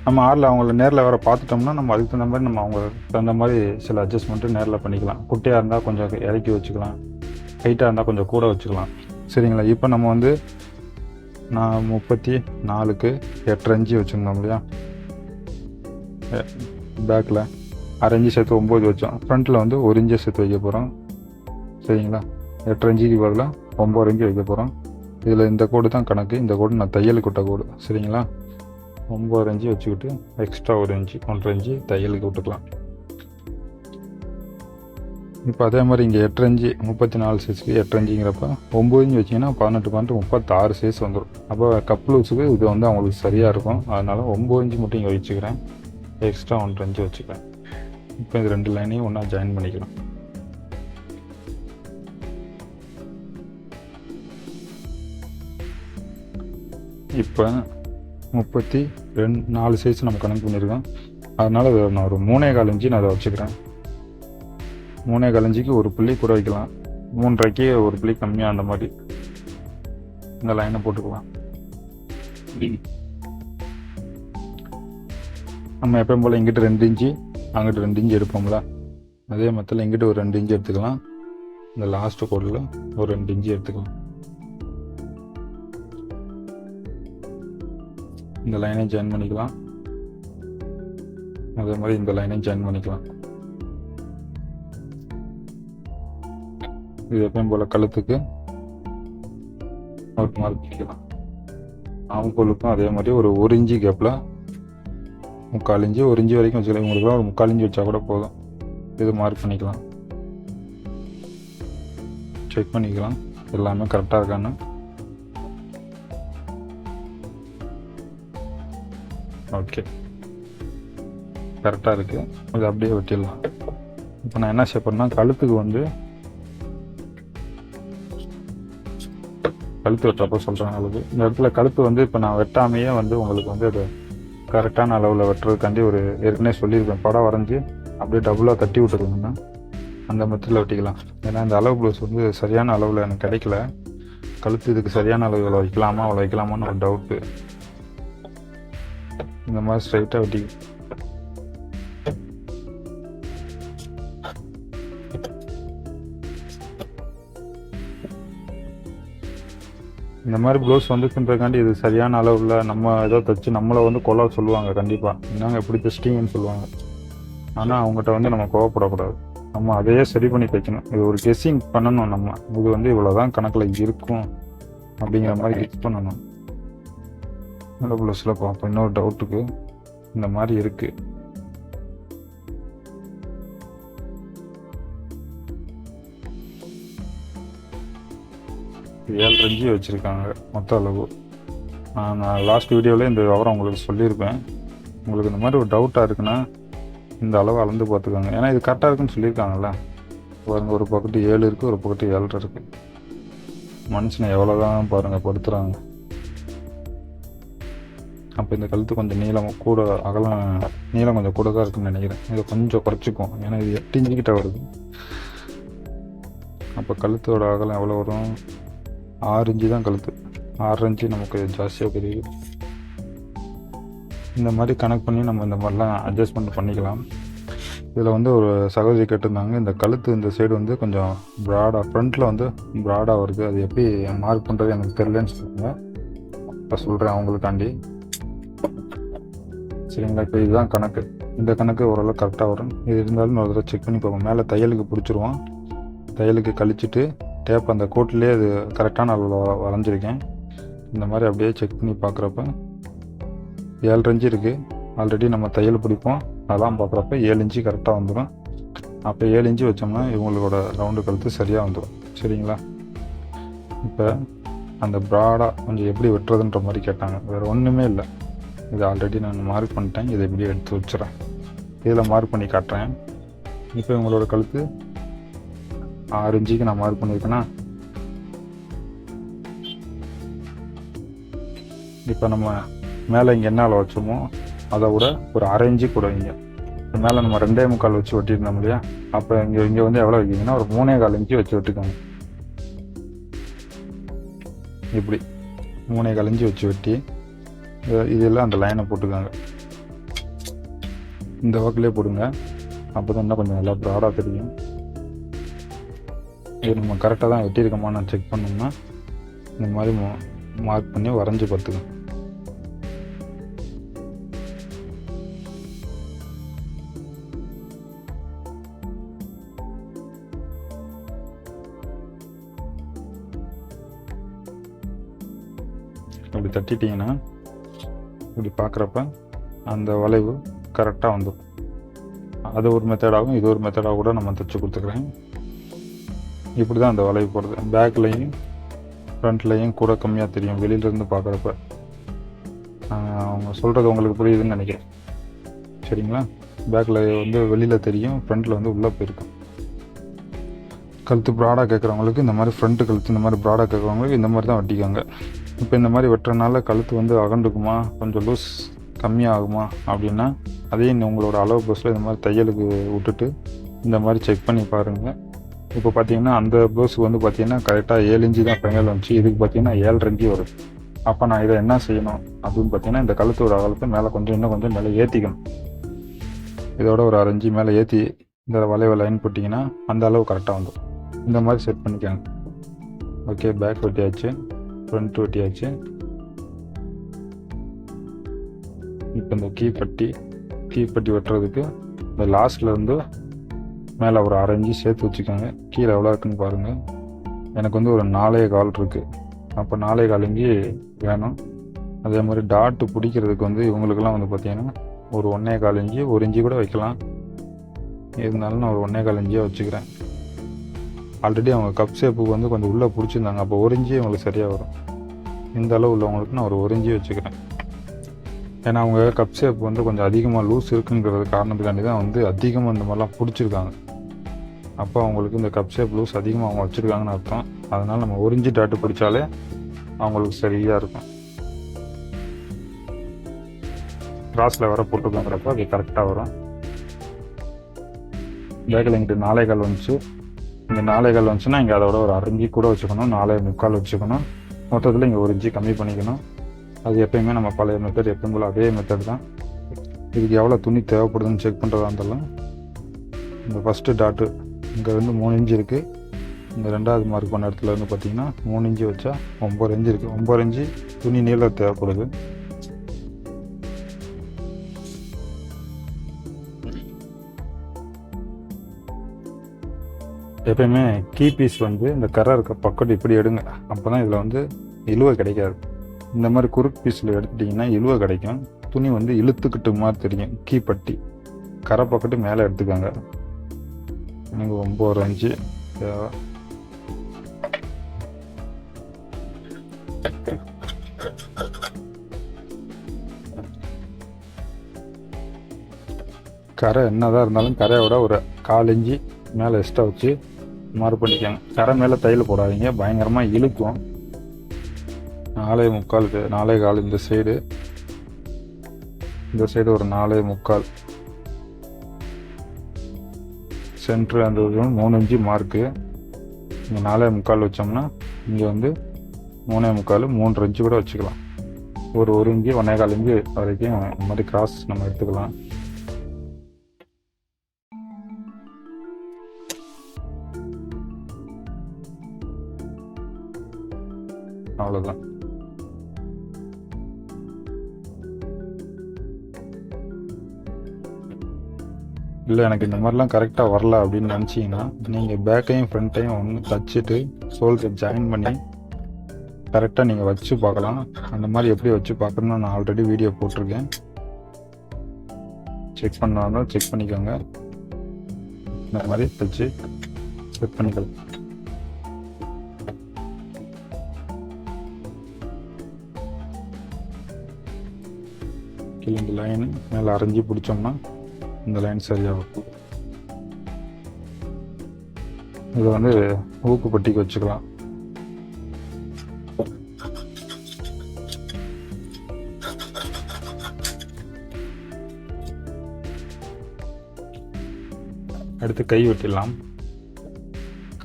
நம்ம ஆறில் அவங்கள நேரில் வேறு பார்த்துட்டோம்னா நம்ம அதுக்கு தகுந்த மாதிரி நம்ம அவங்க தகுந்த மாதிரி சில அட்ஜஸ்ட்மெண்ட்டு நேரில் பண்ணிக்கலாம். குட்டையாக இருந்தால் கொஞ்சம் இறக்கி வச்சுக்கலாம். ஹைட்டாக இருந்தால் கொஞ்சம் கூட வச்சுக்கலாம். சரிங்களா? இப்போ நம்ம வந்து நான் முப்பத்தி நாலுக்கு எட்டு இஞ்சி வச்சுருந்தோம் இல்லையா? பேக்கில் அரை சேர்த்து ஒம்பது வச்சோம். ஃப்ரண்ட்டில் வந்து ஒரு இஞ்சி சேர்த்து வைக்க போகிறோம் சரிங்களா? எட்டரை இன்ச்சுக்கு பதிலாக ஒம்பது இஞ்சி வைக்க போகிறோம் இதில் இந்த கோடு தான் கணக்கு. இந்த கோடு நான் தையல் கொட்ட கோடு. சரிங்களா? ஒம்பது இன்ச்சு வச்சுக்கிட்டு எக்ஸ்ட்ரா ஒரு இன்ச்சு ஒன்றரை இன்ச்சு தையலுக்கு விட்டுக்கலாம். இப்போ அதே மாதிரி இங்கே எட்டு இன்ச்சு முப்பத்தி நாலு சைஸ்க்கு எட்டு இன்ச்சுங்கிறப்ப ஒம்பது இன்ச்சு வச்சிங்கன்னா பதினெட்டு பன்னெண்டு முப்பத்தாறு சைஸ் வந்துடும். அப்போ கப்ளூஸுக்கு இது வந்து அவங்களுக்கு சரியாக இருக்கும். அதனால் ஒம்பது இன்ச்சு மட்டும் இங்கே வச்சுக்கிறேன். எக்ஸ்ட்ரா ஒன்றரை இன்ச்சு வச்சுக்கிறேன். இப்போ இது ரெண்டு லைனையும் ஒன்றா ஜாயின் பண்ணிக்கலாம். இப்போ முப்பத்தி ரெண்டு நாலு சைஸ் நம்ம கணக்கு பண்ணியிருக்கோம். அதனால் அதை நான் ஒரு மூணே கால் இன்ச்சு நான் அதை வச்சுக்கிறேன். மூணே கால் இஞ்சிக்கு ஒரு புள்ளி கூட வைக்கலாம். மூன்றரைக்கு ஒரு புள்ளி கம்மியாக அந்த மாதிரி. இந்த லைனை போட்டுக்கலாம். நம்ம எப்பயும் போல் இங்கிட்டு ரெண்டு இன்ச்சு அங்கிட்டு ரெண்டு இன்ச்சு எடுப்போம்ல. அதே மொத்தத்தில் இங்கிட்டு ஒரு ரெண்டு இன்ச்சு எடுத்துக்கலாம். இந்த லாஸ்ட் கோடில் ஒரு ரெண்டு இன்ச்சு எடுத்துக்கலாம். இந்த லைனை ஜாயின் பண்ணிக்கலாம். அதே மாதிரி இந்த லைனை ஜாயின் பண்ணிக்கலாம். இது எப்பயும் போல் கழுத்துக்கு ஒரு மார்க் பண்ணிக்கலாம் ஆம்பூலுக்கும் அதே மாதிரி ஒரு ஒரு இஞ்சி கேப்பில் முக்கால் இஞ்சி ஒரு இஞ்சி வரைக்கும் வச்சுக்கலாம். இவங்களுக்குலாம் ஒரு முக்கால் இஞ்சி வச்சா கூட போதும். இது மார்க் பண்ணிக்கலாம். செக் பண்ணிக்கலாம். எல்லாமே கரெக்டாக இருக்கான்னு. ஓகே கரெக்டாக இருக்குது கொஞ்சம் அப்படியே வெட்டிடலாம். இப்போ நான் என்ன ஷேப் பண்ணால் கழுத்துக்கு வந்து கழுத்து வெட்டுறப்ப சொல்கிறேன் அளவு இந்த இடத்துல கழுத்து வந்து இப்போ நான் வெட்டாமையே வந்து உங்களுக்கு வந்து அது கரெக்டான அளவில் வெட்டுறதுக்காண்டி ஒரு ஏற்கனவே சொல்லியிருப்பேன் படம் வரைஞ்சி அப்படியே டபுளாக கட்டி விட்டுருந்தோம்னா அந்த மெத்தடில் வெட்டிக்கலாம். ஏன்னா இந்த அளவு ப்ளவுஸ் வந்து சரியான அளவில் எனக்கு கிடைக்கல. கழுத்து இதுக்கு சரியான அளவு இவ்வளோ வைக்கலாமா அவ்வளோ வைக்கலாமான்னு ஒரு டவுட்டு இந்த மாதிரி ஸ்ட்ரைட்டாக வெட்டி இந்த மாதிரி ப்ளவுஸ் வந்துச்சுன்றக்காண்டி இது சரியான அளவில் நம்ம ஏதோ தைச்சு நம்மளை வந்து கொலை சொல்லுவாங்க கண்டிப்பாக என்னங்க எப்படி தைச்சிட்டீங்கன்னு சொல்லுவாங்க. ஆனால் அவங்ககிட்ட வந்து நம்ம கோவப்படக்கூடாது. நம்ம அதையே சரி பண்ணி தைக்கணும். இது ஒரு கெஸ்ஸிங் பண்ணணும் நம்ம. இது வந்து இவ்வளோதான் கணக்கில் இருக்கும் அப்படிங்கிற மாதிரி கெஸ் பண்ணணும். நல்ல ப்ளவுஸில் பார்ப்போம் இன்னொரு டவுட்டுக்கு இந்த மாதிரி இருக்குது ஏழரைஞ்சி வச்சுருக்காங்க மொத்த அளவு. நான் லாஸ்ட் வீடியோவில் இந்த விவரம் உங்களுக்கு சொல்லியிருப்பேன். உங்களுக்கு இந்த மாதிரி ஒரு டவுட்டாக இருக்குன்னா இந்த அளவு அளந்து பார்த்துக்கோங்க. ஏன்னா இது கரெக்டாக இருக்குன்னு சொல்லியிருக்காங்கல்ல. பாருங்க ஒரு பக்கத்து ஏழு இருக்குது ஒரு பக்கத்து ஏழரை இருக்குது மனுஷனை எவ்வளோ தான் பாருங்கள் படுத்துகிறாங்க அப்போ இந்த கழுத்து கொஞ்சம் நீளம் கூட அகலம் நீளம் கொஞ்சம் கூட தான் இருக்குன்னு நினைக்கிறேன். இதை கொஞ்சம் குறைச்சிக்கும் ஏன்னா இது எட்டு இன்ச்சு கிட்ட வருது. அப்போ கழுத்தோட அகலம் எவ்வளோ வரும்? ஆறு இன்ச்சு தான் கழுத்து. ஆறு இன்ச்சு நமக்கு ஜாஸ்தியாக தெரியுது. இந்த மாதிரி கனெக்ட் பண்ணி நம்ம இந்த மாதிரிலாம் அட்ஜஸ்ட்மெண்ட் பண்ணிக்கலாம். இதில் வந்து ஒரு சகோதரி கேட்டிருந்தாங்க இந்த கழுத்து இந்த சைடு வந்து கொஞ்சம் ப்ராடாக ஃப்ரண்ட்டில் வந்து ப்ராடாக வருது. அது எப்படி மார்க் பண்ணுறது எனக்கு தெரிலன்னு சொல்லுங்க இப்போ சொல்கிறேன் அவங்களுக்காண்டி. சரிங்களா? இப்போ இதுதான் கணக்கு. இந்த கணக்கு ஓரளவு கரெக்டாக வரும். இது இருந்தாலும் ஒரு தடவை செக் பண்ணி பார்ப்போம். மேலே தையலுக்கு பிடிச்சிருவோம். தையலுக்கு கழிச்சிட்டு டேப் அந்த கோட்டிலே அது கரெக்டான அளவில் வளைஞ்சிருக்கேன். வரைஞ்சிருக்கேன் இந்த மாதிரி அப்படியே செக் பண்ணி பார்க்குறப்ப ஏழு இன்ச்சு இருக்குது ஆல்ரெடி நம்ம தையல் பிடிப்போம். அதெல்லாம் பார்க்குறப்ப ஏழு இன்ச்சு கரெக்டாக வந்துடும் அப்போ ஏழு இன்ச்சு வச்சோம்னா இவங்களோட ரவுண்டு கழுத்து சரியாக வந்துடும் சரிங்களா? இப்போ அந்த ப்ராடாக கொஞ்சம் எப்படி வெட்டுறதுன்ற மாதிரி கேட்டாங்க. வேறு ஒன்றுமே இல்லை. இது ஆல்ரெடி நான் மார்க் பண்ணிட்டேன். இதை இப்படியே எடுத்து வச்சுறேன் இதில் மார்க் பண்ணி காட்டுறேன். இப்போ இவங்களோட கழுத்து ஆறு இன்ச்சுக்கு நான் மார்க் பண்ணியிருக்கேன்னா இப்போ நம்ம மேலே இங்கே என்ன அளவு வச்சோமோ அதை விட ஒரு அரை இன்ச்சு கூட வைங்க மேலே நம்ம ரெண்டே முக்கால் வச்சு ஒட்டிருந்தோம் இல்லையா? அப்போ இங்கே இங்கே வந்து எவ்வளோ வைக்கிங்கன்னா ஒரு மூணே கால் இன்ச்சு வச்சு விட்டுக்கோங்க. இப்படி மூணே கால் இன்ச்சு வச்சு வெட்டி இதெல்லாம் அந்த லைனை போட்டுக்கோங்க. இந்த வாக்கிலே போடுங்க. அப்போ தான் இன்னும் கொஞ்சம் நல்லா ப்ராடாக தெரியும். இது நம்ம கரெக்டாக தான் வெட்டியிருக்கோமான்னு செக் பண்ணோம்னா இந்த மாதிரி மார்க் பண்ணி வரைஞ்சி பார்த்துக்கோங்க. அப்படி தட்டிட்டீங்கன்னா இப்படி பார்க்குறப்ப அந்த வளைவு கரெக்டாக வந்துடும் அது ஒரு மெத்தடாகவும் இது ஒரு மெத்தடாக கூட நம்ம தைச்சி கொடுத்துக்கிறேன். இப்படி தான் அந்த வளைவு போடுறது பேக்லேயும் ஃப்ரண்ட்லேயும் கூட கம்மியாக தெரியும். வெளியிலேருந்து பார்க்குறப்ப அவங்க சொல்கிறது உங்களுக்கு புரியுதுன்னு நினைக்கிறேன். சரிங்களா? பேக்கில் வந்து வெளியில் தெரியும் ஃப்ரண்ட்டில் வந்து உள்ளே போயிருக்கும். கழுத்து ப்ராடாக கேட்குறவங்களுக்கு இந்த மாதிரி ஃப்ரண்ட்டு கழுத்து இந்த மாதிரி ப்ராடாக கேட்குறவங்களுக்கு இந்த மாதிரி தான் வட்டிக்காங்க இப்போ இந்த மாதிரி வெட்டுறதுனால கழுத்து வந்து அகண்டுக்குமா கொஞ்சம் லூஸ் கம்மியாகுமா? அப்படின்னா அதையும் உங்களோட அளவு ப்ளவுஸில் இந்த மாதிரி தையலுக்கு விட்டுட்டு இந்த மாதிரி செக் பண்ணி பாருங்கள் இப்போ பார்த்தீங்கன்னா அந்த ப்ளவுஸுக்கு வந்து பார்த்தீங்கன்னா கரெக்டாக ஏழு இஞ்சி தான் ஃபைனல் வந்துச்சு. இதுக்கு பார்த்தீங்கன்னா ஏழு இஞ்சி வரும். அப்போ நான் இதை என்ன செய்யணும்? அப்படின்னு பார்த்தீங்கன்னா இந்த கழுத்தோட அகலத்தை மேலே கொஞ்சம் இன்னும் கொஞ்சம் மேலே ஏற்றிக்கணும் இதோட ஒரு அரை மேலே ஏற்றி இந்த வளைவை லைன் போட்டிங்கன்னா அந்த அளவு கரெக்டாக வந்துடும் இந்த மாதிரி செட் பண்ணிக்கோங்க. ஓகே பேக் வெட்டியாச்சு. ஃப்ரண்ட் வெட்டியாச்சு இப்போ இந்த கீப்பட்டி கீப்பட்டி வெட்டுறதுக்கு இந்த லாஸ்ட்லேருந்து மேலே ஒரு அரைஞ்சி சேர்த்து வச்சுக்கோங்க. கீழே எவ்வளோ இருக்குன்னு பாருங்கள் எனக்கு வந்து ஒரு நாலே கால் இருக்குது அப்போ நாலே கால் இஞ்சி வேணும். அதே மாதிரி டாட்டு பிடிக்கிறதுக்கு வந்து இவங்களுக்கெல்லாம் வந்து பார்த்தீங்கன்னா ஒரு ஒன்றே கால் இஞ்சி ஒரு இஞ்சி கூட வைக்கலாம். இருந்தாலும் நான் ஒரு ஒன்றே கால் இஞ்சியாக வச்சுக்கிறேன். ஆல்ரெடி அவங்க கப் ஷேப்புக்கு வந்து கொஞ்சம் உள்ளே பிடிச்சிருந்தாங்க. அப்போ ஒரு அவங்களுக்கு சரியாக வரும். இந்த அளவு உள்ளவங்களுக்கு நான் ஒரு ஒரு வச்சுக்கிறேன். ஏன்னா அவங்க கப் ஷேப் வந்து கொஞ்சம் அதிகமாக லூஸ் இருக்குங்கிறது காரணத்துக்காண்டி தான் வந்து அதிகமாக இந்த மாதிரிலாம் பிடிச்சிருக்காங்க. அப்போ அவங்களுக்கு இந்த கப் ஷேப் லூஸ் அதிகமாக அவங்க வச்சுருக்காங்கன்னு அர்த்தம். அதனால் நம்ம ஒரிஞ்சி டாட்டு பிடிச்சாலே அவங்களுக்கு சரியாக இருக்கும். கிராஸில் வர போட்டுக்கோங்கிறப்ப அது கரெக்டாக வரும். பேக்கில் எங்கிட்ட நாலே கால் வந்துச்சு. இங்கே நாளைகள் கால் வந்துச்சுன்னா இங்கே அதோட ஒரு அரை இஞ்சி கூட வச்சுக்கணும். நாலே முக்கால் வச்சுக்கணும். மொத்தத்தில் இங்கே ஒரு இஞ்சி கம்மி பண்ணிக்கணும். அது எப்பயுமே நம்ம பழைய மெத்தட் எப்பயும் போல அதே மெத்தட் தான். இதுக்கு எவ்வளோ துணி தேவைப்படுதுன்னு செக் பண்ணுறதா இருந்தாலும் இந்த ஃபஸ்ட்டு டாட்டு இங்கே வந்து மூணு இன்ச்சு இருக்குது இந்த ரெண்டாவது மார்க் பண்ண இடத்துல வந்து பார்த்தீங்கன்னா மூணு இன்ச்சு வச்சா ஒம்பது இன்ச்சு இருக்குது ஒம்பது இன்ச்சு துணி நீளம் தேவைப்படுது. எப்பயுமே கீ பீஸ் வந்து இந்த கரை இருக்க பக்கத்து இப்படி எடுங்க. அப்போ தான் இதில் வந்து இழுவை கிடைக்காது. இந்த மாதிரி குறுக்கு பீஸில் எடுத்துட்டிங்கன்னா இழுவை கிடைக்கும். துணி வந்து இழுத்துக்கிட்டு மாதிரி தெரியும். கீ பட்டி. கரை பக்கத்து மேலே எடுத்துக்கோங்க. எனக்கு ஒம்பது அஞ்சு தேவை கரை என்னதான் இருந்தாலும் கரையோட ஒரு காலஞ்சி இஞ்சி மேலே எக்ஸ்ட்ரா வச்சு மாறு பண்ணிக்கோங்க கரை மேலே தையல் போடாதீங்க. பயங்கரமாக இழுக்கும். நாலே முக்கால் நாலே கால் இந்த சைடு இந்த சைடு ஒரு நாலே முக்கால். சென்ட்ரு அந்த மூணு இன்ச்சு மார்க்கு இங்கே நாலே முக்கால் வச்சோம்னா இங்கே வந்து மூணே முக்கால் மூன்று இன்ச்சு கூட வச்சுக்கலாம். ஒரு ஒரு இஞ்சி ஒன்றே கால் இஞ்சி வரைக்கும் இந்த மாதிரி கிராஸ் நம்ம எடுத்துக்கலாம். அவ்வளோதான் இல்லை எனக்கு இந்த மாதிரிலாம் கரெக்டாக வரல அப்படின்னு நினச்சிங்கன்னா நீங்கள் பேக்கையும் ஃப்ரண்ட்டையும் ஒன்று தச்சுட்டு சோல்ஸை ஜாயின் பண்ணி கரெக்டாக நீங்கள் வச்சு பார்க்கலாம். அந்த மாதிரி எப்படி வச்சு பார்க்கணும்னு நான் ஆல்ரெடி வீடியோ போட்டிருக்கேன். செக் பண்ணாலும் செக் பண்ணிக்கோங்க. இந்த மாதிரி தச்சு செக் பண்ணிக்கலாம். கீழே இந்த லைன் மேலே அரைஞ்சி பிடிச்சோம்னா இந்த லைன் சரியாகும். இதை வந்து ஊக்குப்பட்டிக்கு வச்சுக்கலாம். அடுத்து கை வெட்டிடலாம்.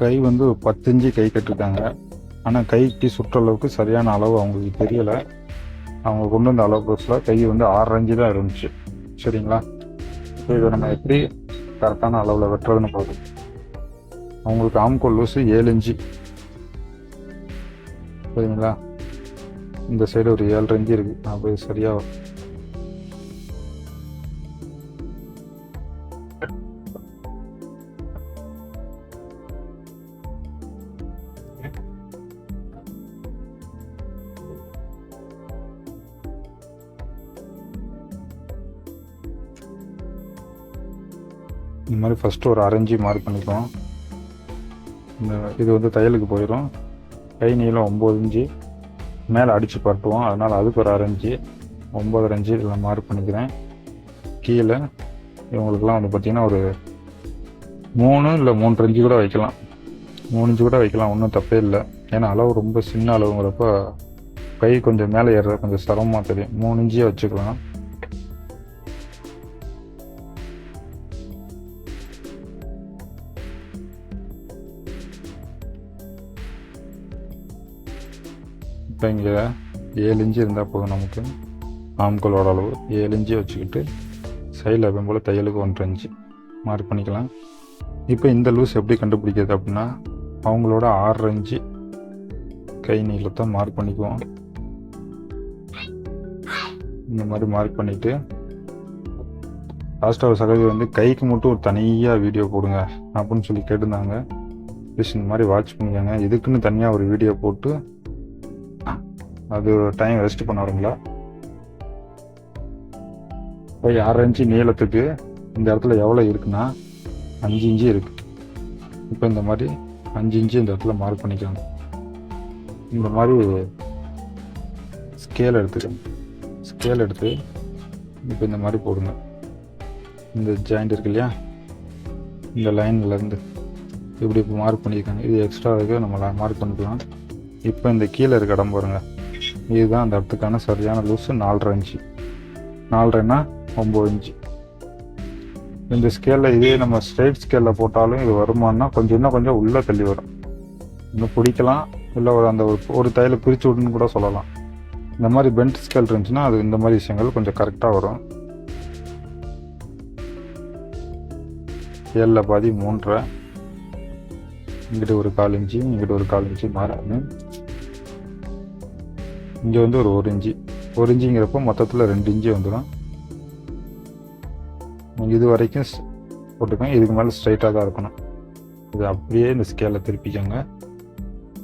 கை வந்து பத்தஞ்சு பத்து கை கட்டிருக்காங்க. ஆனால் கைக்கு சுற்றளவுக்கு சரியான அளவு அவங்களுக்கு தெரியலை. அவங்க கொண்டு வந்த அளவு பஸ்ஸில் கை வந்து ஆறு தான் இருந்துச்சு. சரிங்களா? ஸோ இதை நம்ம எப்படி கரெக்டான அளவில் வெட்டுறதுன்னு பார்க்கணும் அவங்களுக்கு ஆம்கோல் லூஸு ஏழு இஞ்சி சரிங்களா? இந்த சைடு ஒரு ஏழு இஞ்சி இருக்குது நான் போய் சரியாக மாதிரி ஃபஸ்ட்டு ஒரு அரைஞ்சி மார்க் பண்ணிக்குவோம். இந்த இது வந்து தையலுக்கு போயிடும் கை நீளம் ஒம்பது இஞ்சி மேலே அடித்து பரட்டுவோம். அதனால் அதுக்கு ஒரு அரைஞ்சி ஒம்பது அஞ்சு இதில் மார்க் பண்ணிக்கிறேன். கீழே இவங்களுக்குலாம் வந்து பார்த்திங்கன்னா ஒரு மூணு இல்லை மூன்று இன்ச்சு கூட வைக்கலாம். மூணு இன்ச்சு கூட வைக்கலாம். ஒன்றும் தப்பே இல்லை. ஏன்னா அளவு ரொம்ப சின்ன அளவுங்கிறப்ப கை கொஞ்சம் மேலே ஏறுறது கொஞ்சம் சிரமமாக தெரியும். மூணு இன்ச்சியே வச்சுக்கலாம். இப்போ இங்கே ஏழு இன்ச்சு இருந்தால் போதும் நமக்கு. ஆம்களோட அளவு ஏழு இன்ச்சு வச்சுக்கிட்டு சைடில் எப்பவும் போல் தையலுக்கு ஒன்றரை இன்ச்சு மார்க் பண்ணிக்கலாம். இப்போ இந்த லூஸ் எப்படி கண்டுபிடிக்கிறது அப்படின்னா அவங்களோட ஆறரை இன்ச்சு கை நீளத்தை மார்க் பண்ணிக்குவோம். இந்த மாதிரி மார்க் பண்ணிவிட்டு லாஸ்ட்டாக ஒரு சகோதரி வந்து கைக்கு மட்டும் ஒரு தனியாக வீடியோ போடுங்க அப்படின்னு சொல்லி கேட்டிருந்தாங்க. ப்ளீஸ் இந்த மாதிரி வாட்ச் பண்ணிக்கோங்க. இதுக்குன்னு தனியாக ஒரு வீடியோ போட்டு அது டைம் வேஸ்ட் பண்ண வருங்களா இப்போ ஆறு இன்ச்சு நீளத்துக்கு இந்த இடத்துல எவ்வளோ இருக்குன்னா அஞ்சு இன்ச்சு இருக்கு. இப்போ இந்த மாதிரி அஞ்சு இன்ச்சு இந்த இடத்துல மார்க் பண்ணிக்கோங்க. இந்த மாதிரி ஸ்கேல் எடுத்துக்கணும் ஸ்கேல் எடுத்து இப்போ இந்த மாதிரி போடுங்க. இந்த ஜாயிண்ட் இருக்கு இல்லையா? இந்த லைன்லேருந்து இப்படி இப்போ மார்க் பண்ணியிருக்காங்க இது எக்ஸ்ட்ரா இருக்குது நம்ம மார்க் பண்ணிக்கலாம். இப்போ இந்த கீழே இருக்க இடம் பாருங்கள் இதுதான் அந்த இடத்துக்கான சரியான லூஸு நாலரை இன்ச்சு. நாலரைன்னா ஒம்பது இன்ச்சு. இந்த ஸ்கேலில் இதே நம்ம ஸ்ட்ரைட் ஸ்கேலில் போட்டாலும் இது வருமானா கொஞ்சம் இன்னும் கொஞ்சம் உள்ளே தள்ளி வரும். இன்னும் பிடிக்கலாம். இல்லை ஒரு அந்த ஒரு ஒரு தையலை பிரித்து விடுன்னு கூட சொல்லலாம். இந்த மாதிரி பென்ட் ஸ்கேல் இருந்துச்சுன்னா அது இந்த மாதிரி விஷயங்கள் கொஞ்சம் கரெக்டாக வரும். ஏழில் பாதி மூன்றரை. இங்கிட்டு ஒரு கால் இன்ச்சு இங்கிட்டு ஒரு கால் இன்ச்சு மாறணும் இங்கே வந்து ஒரு ஒரு இன்ச்சு ஒரு இன்ச்சுங்கிறப்போ மொத்தத்தில் ரெண்டு இன்ச்சு வந்துடும் நீங்கள் இது வரைக்கும் போட்டுக்கோங்க. இதுக்கு மேலே ஸ்ட்ரைட்டாக தான் இருக்கணும். இது அப்படியே இந்த ஸ்கேலில் திருப்பிக்கோங்க.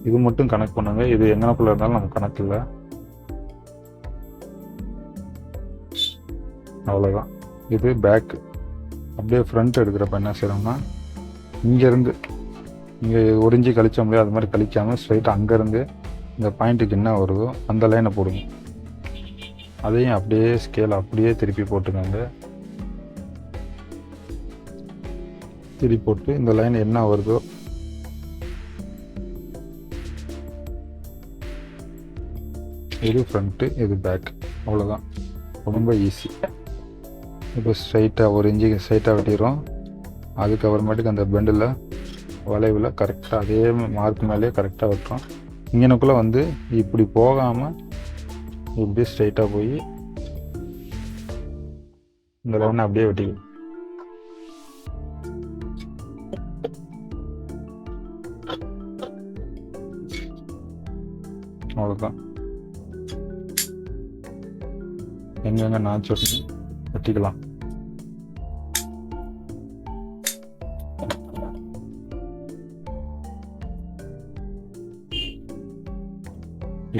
இது மட்டும் கணக்கு பண்ணுங்க. இது எங்கனக்குள்ளே இருந்தாலும் நமக்கு கணக்கு இல்லை. அவ்வளோதான் இது பேக்கு அப்படியே ஃப்ரண்ட் எடுக்கிறப்ப என்ன செய்கிறோம்னா இங்கேருந்து இங்கே ஒரு இன்ச்சு கழிச்சோம் இல்லையா அது மாதிரி கழிக்காமல் ஸ்ட்ரைட்டாக அங்கேருந்து இந்த பாயிண்ட்டுக்கு என்ன வருதோ அந்த லைனை போடுங்க. அதையும் அப்படியே ஸ்கேல் அப்படியே திருப்பி போட்டுக்கோங்க திருப்பி போட்டு இந்த லைன் என்ன வருதோ. இது ஃப்ரண்ட்டு இது பேக் அவ்வளோதான் ரொம்ப ஈஸி இப்போ ஸ்ட்ரைட்டாக ஒரு இன்ச்சுக்கு ஸ்ட்ரைட்டாக வெட்டிடுறோம். அதுக்கப்புறமேட்டுக்கு அந்த பெண்டில் வளைவில் கரெக்டாக அதே மார்க் மேலேயே கரெக்டாக வெட்டுறோம். இங்கனக்குள்ளே வந்து இப்படி போகாமல் இப்படியே ஸ்ட்ரைட்டாக போய் இந்த லைனை அப்படியே வெட்டிக்கும் அவ்வளோதான் எங்கெங்க நான் சொல்லி வெட்டிக்கலாம்.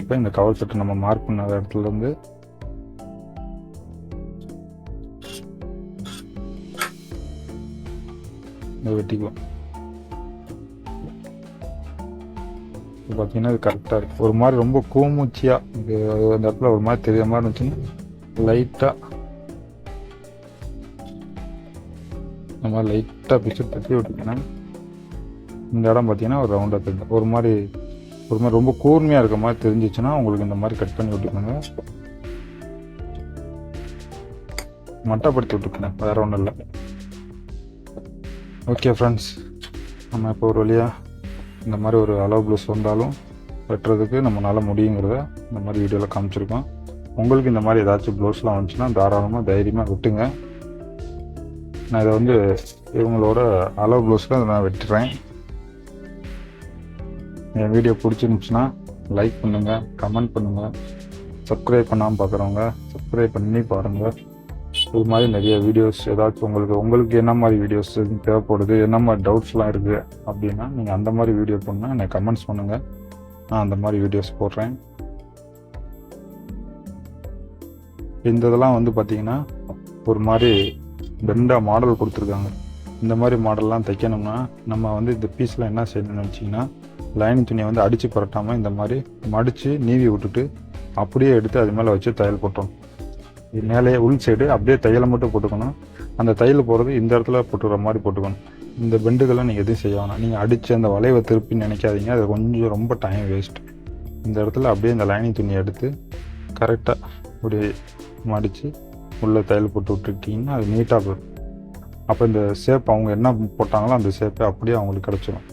இப்போ இந்த கவர் செட்டை நம்ம மார்க் பண்ண இடத்துலருந்து இதை வெட்டிக்குவோம். இப்போ பார்த்தீங்கன்னா இது கரெக்டாக இருக்குது ஒரு மாதிரி ரொம்ப கூமுச்சியாக இது அந்த இடத்துல ஒரு மாதிரி தெரியற மாதிரி இருந்துச்சுன்னா லைட்டாக இந்த மாதிரி லைட்டாக பிச்சு தட்டி விட்டுக்கணும் இந்த இடம் பார்த்தீங்கன்னா ஒரு ரவுண்டாக தெரியும் ஒரு மாதிரி ஒரு மாதிரி ரொம்ப கூர்மையாக இருக்க மாதிரி தெரிஞ்சிச்சுன்னா உங்களுக்கு இந்த மாதிரி கட் பண்ணி விட்டுக்கோங்க. மட்டப்படுத்தி விட்டுக்கணும் வேறு ஒன்றும் இல்லை. ஓகே ஃப்ரெண்ட்ஸ் நம்ம இப்போ ஒரு வழியாக இந்த மாதிரி ஒரு அளவு ப்ளவுஸ் வந்தாலும் வெட்டுறதுக்கு நம்மளால் முடியுங்கிறத இந்த மாதிரி வீடியோவில் காமிச்சிருக்கோம். உங்களுக்கு இந்த மாதிரி ஏதாச்சும் ப்ளவுஸ்லாம் வந்துச்சுன்னா தாராளமாக தைரியமாக விட்டுங்க. நான் இதை வந்து இவங்களோட அளவு ப்ளவுஸில் நான் வெட்டுறேன். என் வீடியோ பிடிச்சிருந்துச்சுன்னா லைக் பண்ணுங்கள் கமெண்ட் பண்ணுங்கள் சப்ஸ்கிரைப் பண்ணாமல் பார்க்குறவங்க சப்ஸ்கிரைப் பண்ணி பாருங்கள் இது மாதிரி நிறைய வீடியோஸ் ஏதாச்சும் உங்களுக்கு உங்களுக்கு என்ன மாதிரி வீடியோஸ் தேவைப்படுது என்ன மாதிரி டவுட்ஸ்லாம் இருக்குது அப்படின்னா நீங்கள் அந்த மாதிரி வீடியோ பண்ணால் எனக்கு கமெண்ட்ஸ் பண்ணுங்கள் நான் அந்த மாதிரி வீடியோஸ் போடுறேன். இந்த இதெல்லாம் வந்து பார்த்தீங்கன்னா ஒரு மாதிரி பெண்டாக மாடல் கொடுத்துருக்காங்க. இந்த மாதிரி மாடல்லாம் தைக்கணும்னா நம்ம வந்து இந்த பீஸில் என்ன செய்யணும்னு வச்சிங்கன்னா லைனிங் துணியை வந்து அடித்து புரட்டாமல் இந்த மாதிரி மடித்து நீவி விட்டுட்டு அப்படியே எடுத்து அது மேலே வச்சு தையல் போட்டோம். இது மேலேயே உள் சைடு அப்படியே தையலை மட்டும் போட்டுக்கணும். அந்த தையல் போகிறது இந்த இடத்துல போட்டுக்கிற மாதிரி போட்டுக்கணும். இந்த பெண்டுகளை நீங்கள் எதுவும் செய்ய வேணாம். நீங்கள் அடித்து அந்த வளைவை திருப்பி நினைக்காதீங்க. அது கொஞ்சம் ரொம்ப டைம் வேஸ்ட் இந்த இடத்துல அப்படியே இந்த லைனிங் துணியை எடுத்து கரெக்டாக இப்படி மடித்து உள்ளே தையல் போட்டு விட்டுக்கிட்டிங்கன்னா அது நீட்டாக போயிடும். அப்போ இந்த ஷேப் அவங்க என்ன போட்டாங்களோ அந்த ஷேப்பே அப்படியே அவங்களுக்கு கிடச்சிடும்